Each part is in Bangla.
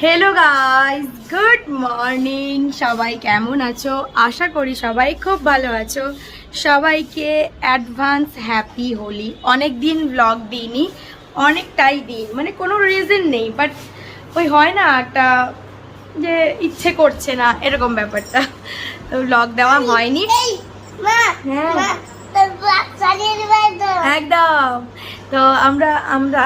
হ্যালো গাইস গুড মর্নিং সবাই কেমন আছো? আশা করি সবাই খুব ভালো আছো। সবাইকে অ্যাডভান্স হ্যাপি হোলি। অনেক দিন ব্লগ দিইনি অনেকটাই দিন। মানে কোনো রিজন নেই বাট ওই হয় না একটা যে ইচ্ছে করছে না এরকম ব্যাপারটা। তো ব্লগ দেওয়া হয়নি। হ্যাঁ। একদম। তো আমরা আমরা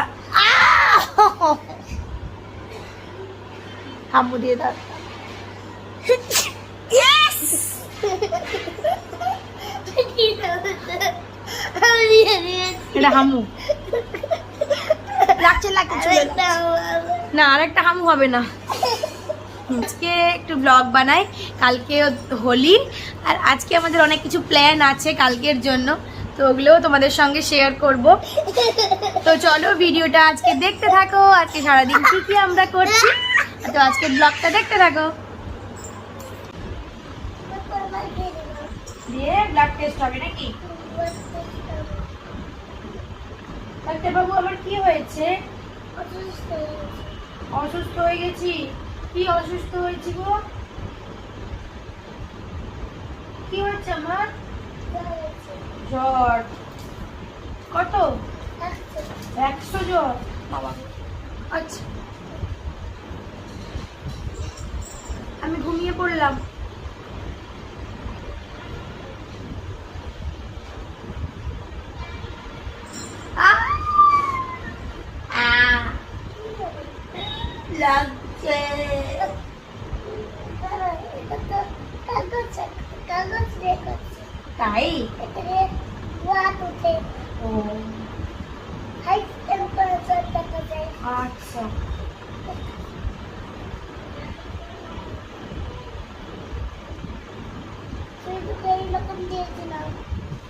হাম্মু দিয়ে দাও। এটা হামু। লাগছে লাগছে। না আর একটা হামু। হবে না। আজকে একটু ব্লগ বানাই। কালকে হোলি আর আজকে আমাদের অনেক কিছু প্ল্যান আছে কালকের জন্য। তো ওগুলোও তোমাদের সঙ্গে শেয়ার করব। তো চলো ভিডিওটা আজকে দেখতে থাকো। আজকে সারাদিন কি কি আমরা করছি? তো আজকে ব্লগটা দেখতে থাকো। দিয়ে ব্লাড টেস্ট হবে নাকি? ডাক্তার বাবু আমার কি হয়েছে? অসুস্থ হয়ে গেছি। কি অসুস্থ হয়েছি গো? কি হয়েছে আমার? জ্বর। কত? একশো জ্বর। বাবা আচ্ছা। আমি ঘুমিয়ে পড়লাম! লাগছে। তাই? ও আচ্ছা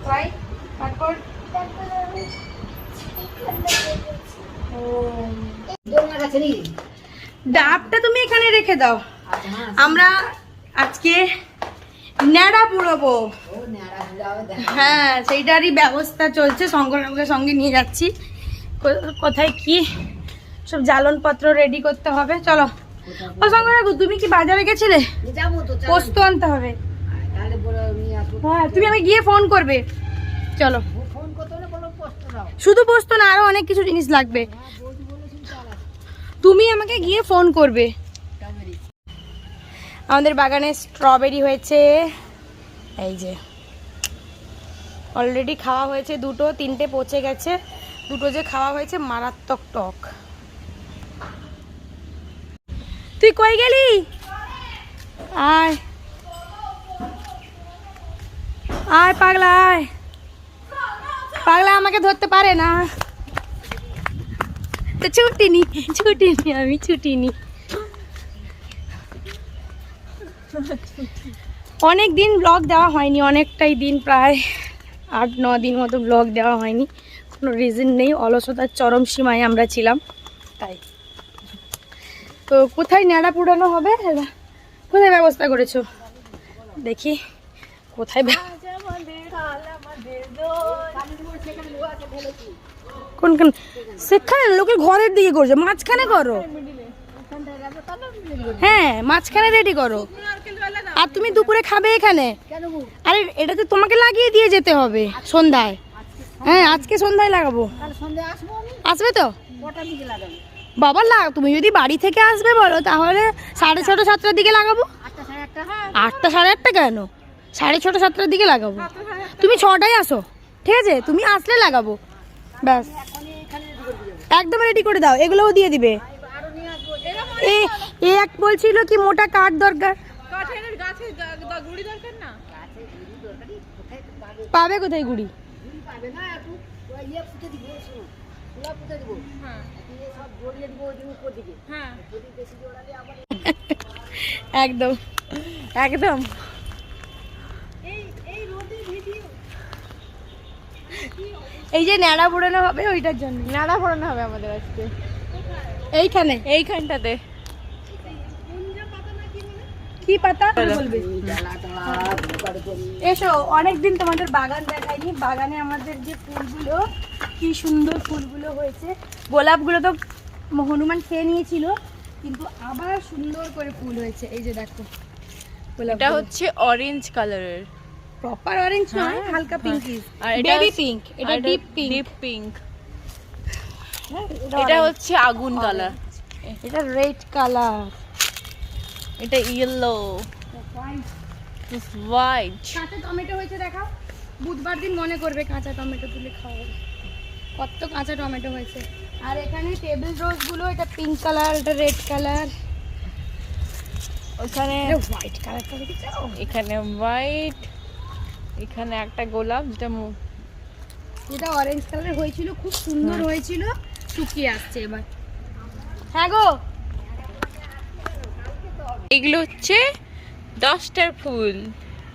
তাই তারপর ও ডাবটা তুমি এখানে রেখে দাও। আমরা আজকে ন্যাড়া পুরোবো হ্যাঁ সেইটারই ব্যবস্থা চলছে। শঙ্করবাবুকে সঙ্গে নিয়ে যাচ্ছি। কো- কোথায় কি সব জ্বালনপত্র রেডি করতে হবে। চলো। ও শঙ্করবাবু তুমি কি বাজারে গেছিলে? পোস্ত আনতে হবে। হ্যাঁ তুমি আমি গিয়ে ফোন করবে। চলো। শুধু পোস্ত না আরও অনেক কিছু জিনিস লাগবে বৌদি বলেছিল চাল আছে তুমি আমাকে গিয়ে ফোন করবে। আমাদের বাগানে স্ট্রবেরি হয়েছে। এই যে। অলরেডি খাওয়া হয়েছে দুটো, তিনটে পচে গেছে। দুটো যে খাওয়া হয়েছে মারাত্মক টক। তুই কই গেলি? আয়। আয় পাগলা আয়। পাগলা আমাকে ধরতে পারে না। তো ছুটি নি ছুটি নি আমি ছুটি নি অনেক দিন ব্লগ দেওয়া হয়নি, অনেকটাই দিন প্রায় আট, ন দিন মতো ব্লগ দেওয়া হয়নি। কোনো রিজন নেই, অলসতার চরম সীমায় আমরা ছিলাম, তাই। তো কোথায় ন্যাড়া পুরানো হবে? কোথায় ব্যবস্থা করেছ? দেখি, কোথায় কোনখান সেখানে লোকের ঘরের দিকে করছ। মাঝখানে করো। হ্যাঁ মাঝখানে রেডি করো। আর তুমি দুপুরে খাবে এখানে। আরে, এটা তো তোমাকে লাগিয়ে দিয়ে যেতে হবে সন্ধ্যায়। হ্যাঁ আজকে সন্ধ্যায় লাগাবো। আসব তো? বাবা লাগ তুমি যদি বাড়ি থেকে আসবে বলো, তাহলে সাড়ে ছটা, সাতটার দিকে লাগাবো। আটটা, সাড়ে আটটা কেন? সাড়ে ছটা, সাতটার দিকে লাগাবো। তুমি ছটায় আসো। ঠিক আছে? তুমি আসলে লাগাবো। ব্যাস এখনই এখানে রেডি করে দিয়ে একদম রেডি করে দাও এগুলোও দিয়ে দিবে। এ এক বলছিল কি মোটা কাঠ দরকার। কাঠের গাছে গুড়ি দরকার না গাছে গুড়ি দরকারই কোথায় পাবে পাবে কোথায় গুড়ি গুড়ি পাবে না একটু ওই ইয়ে পুঁতে দিব শোনো তুলা পুঁতে দিব হ্যাঁ সব জড়িয়ে দিব ওই উপর দিকে হ্যাঁ যদি বেশি জোড়ালে আবার একদম একদম এই যে ন্যাড়া পোড়ানো হবে ওইটার জন্য। নাড়া ফোড়ানো হবে আমাদের আজকে। এইখানে? এইখানটাতে। কি পাতা? এসো অনেকদিন তোমাদের বাগান দেখাইনি। বাগানে আমাদের যে ফুলগুলো কি সুন্দর ফুলগুলো হয়েছে। গোলাপগুলো তো হনুমান খেয়ে নিয়েছিল কিন্তু আবার সুন্দর করে ফুল হয়েছে। এই যে দেখো এটা হচ্ছে অরেঞ্জ কালারের প্রপার অরেঞ্জ নয় হ্যাঁ, হালকা হ্যাঁ। পিঙ্কিশ বেবি পিঙ্ক এটা ডিপ পিঙ্ক ডিপ পিঙ্ক এটা হচ্ছে আগুন কালার এটা রেড কালার এটা ইয়েলো হোয়াইট কাঁচা টমেটো হয়েছে দেখাও। বুধবার দিন মনে করবে কাঁচা টমেটো তুলে খাওয়াবে কত কাঁচা টমেটো হয়েছে। আর এখানে টেবিল রোজগুলো এটা পিঙ্ক কালার এটা রেড কালার ওখানে হোয়াইট কালারটা দেখেছ? এখানে হোয়াইট এখানে একটা গোলাপ যেটা যেটা অরেঞ্জ কালার হয়েছিল খুব সুন্দর হয়েছিল শুকিয়ে আসছে এবার। হ্যাঁ গো। এগুলো হচ্ছে দশটার ফুল।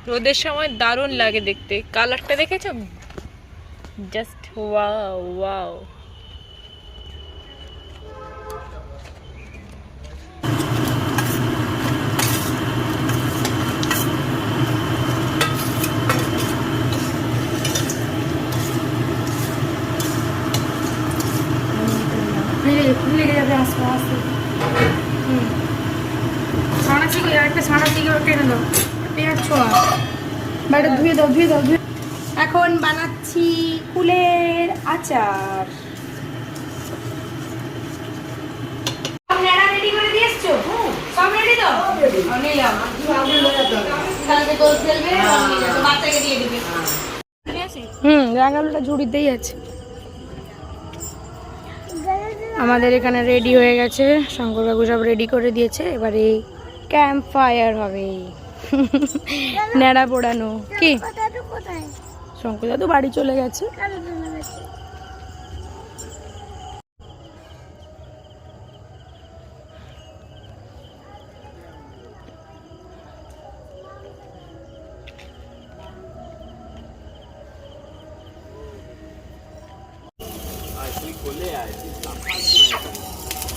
রোদের সময় দারুণ লাগে দেখতে। কালারটা দেখেছ? জাস্ট ওয়াও ওয়াও লেগে লেগে যাবে আস্তে আস্তে হুম একটা ছানা চিকে টেনে দাও। পেঁয়াজ ছোঁয়া। বা এটা ধুয়ে দাও ধুয়ে দাও ধুয়ে এখন বানাচ্ছি কুলের আচার। হুম রাঙালুটা ঝুড়িতেই আছে। আমাদের এখানে রেডি হয়ে গেছে। শঙ্কর কাকু সব রেডি করে দিয়েছে। এবারে ক্যাম্প ফায়ার হবে। ন্যাড়া পোড়ানো। কি? শঙ্কর দাদু বাড়ি চলে গেছে।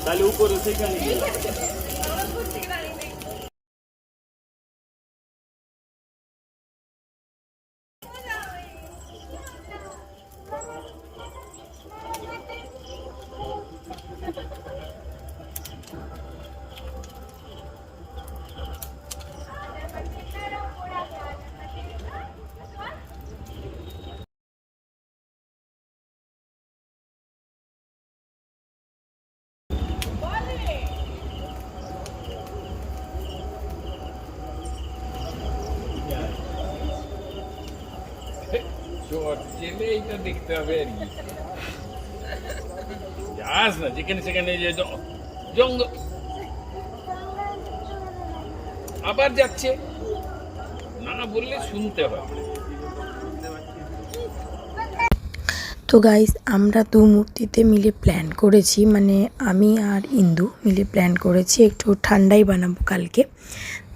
তাহলে উপরে সেখানে গেলাম হবে আবার যাচ্ছে। না বললে শুনতে হয় তো গাইস আমরা দু মূর্তিতে মিলে প্ল্যান করেছি। মানে আমি আর ইন্দু মিলে প্ল্যান করেছি। একটু ঠান্ডাই বানাবো কালকে।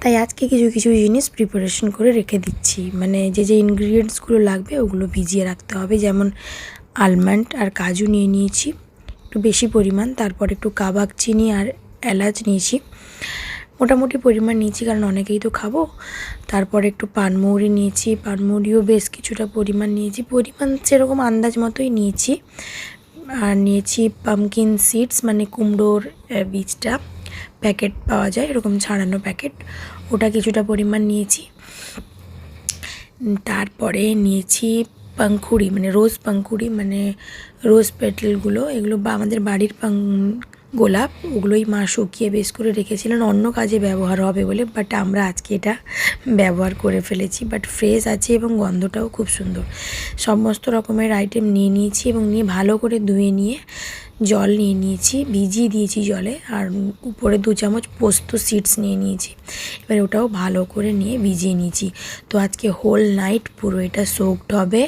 তাই আজকে কিছু কিছু জিনিস প্রিপারেশন করে রেখে দিচ্ছি। মানে যে যে ইনগ্রিডিয়েন্টসগুলো লাগবে, ওগুলো ভিজিয়ে রাখতে হবে। যেমন আলমন্ড আর কাজু নিয়ে নিয়েছি, একটু বেশি পরিমাণ। তারপর একটু কাবাক চিনি আর এলাচ নিয়েছি। মোটামুটি পরিমাণ নিয়েছি, কারণ অনেকেই তো খাব। তারপর একটু পানমৌরি নিয়েছি। পানমৌরিও বেশ কিছুটা পরিমাণ নিয়েছি। পরিমাণ সেরকম আন্দাজ মতোই নিয়েছি। আর নিয়েছি পামকিন সিডস মানে কুমড়োর বীজটা। প্যাকেট পাওয়া যায়, এরকম ছাড়ানো প্যাকেট ওটা কিছুটা পরিমাণ নিয়েছি। তারপরে নিয়েছি পাংখুড়ি মানে রোজ পাংখুড়ি মানে রোজ পেটেলগুলো। এগুলো বা, আমাদের বাড়ির পাং, গোলাপ, ওগুলোই মা শুকিয়ে বেশ করে রেখেছিলেন। অন্য কাজে ব্যবহার হবে বলে বাট আমরা আজকে এটা ব্যবহার করে ফেলেছি। বাট ফ্রেশ আছে এবং গন্ধটাও খুব সুন্দর। সমস্ত রকমের আইটেম নিয়ে নিয়েছি এবং নিয়ে ভালো করে ধুয়ে নিয়ে জল নিয়ে নিয়েছি, ভিজিয়ে দিয়েছি জলে আর উপরে দু চামচ পোস্ত সিডস নিয়ে নিয়েছি। এবার ওটাও ভালো করে নিয়ে ভিজিয়ে নিয়েছি। তো আজকে হোল নাইট পুরো এটা সোকড হবে।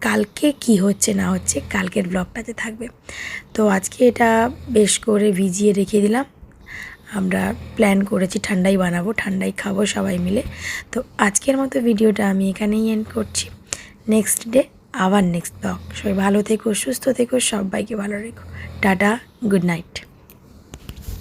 কালকে কি হচ্ছে না হচ্ছে কালকের ব্লগটাতে থাকবে। তো আজকে এটা বেশ করে ভিজিয়ে রেখে দিলাম। আমরা প্ল্যান করেছি ঠান্ডাই বানাবো, ঠান্ডাই খাব সবাই মিলে। তো আজকের মতো ভিডিওটা আমি এখানেই এন্ড করছি। নেক্সট ডে আবার নেক্সট ব্লগ সবাই ভালো থেকো সুস্থ থেকো সবাইকে ভালো রেখো। Tata good night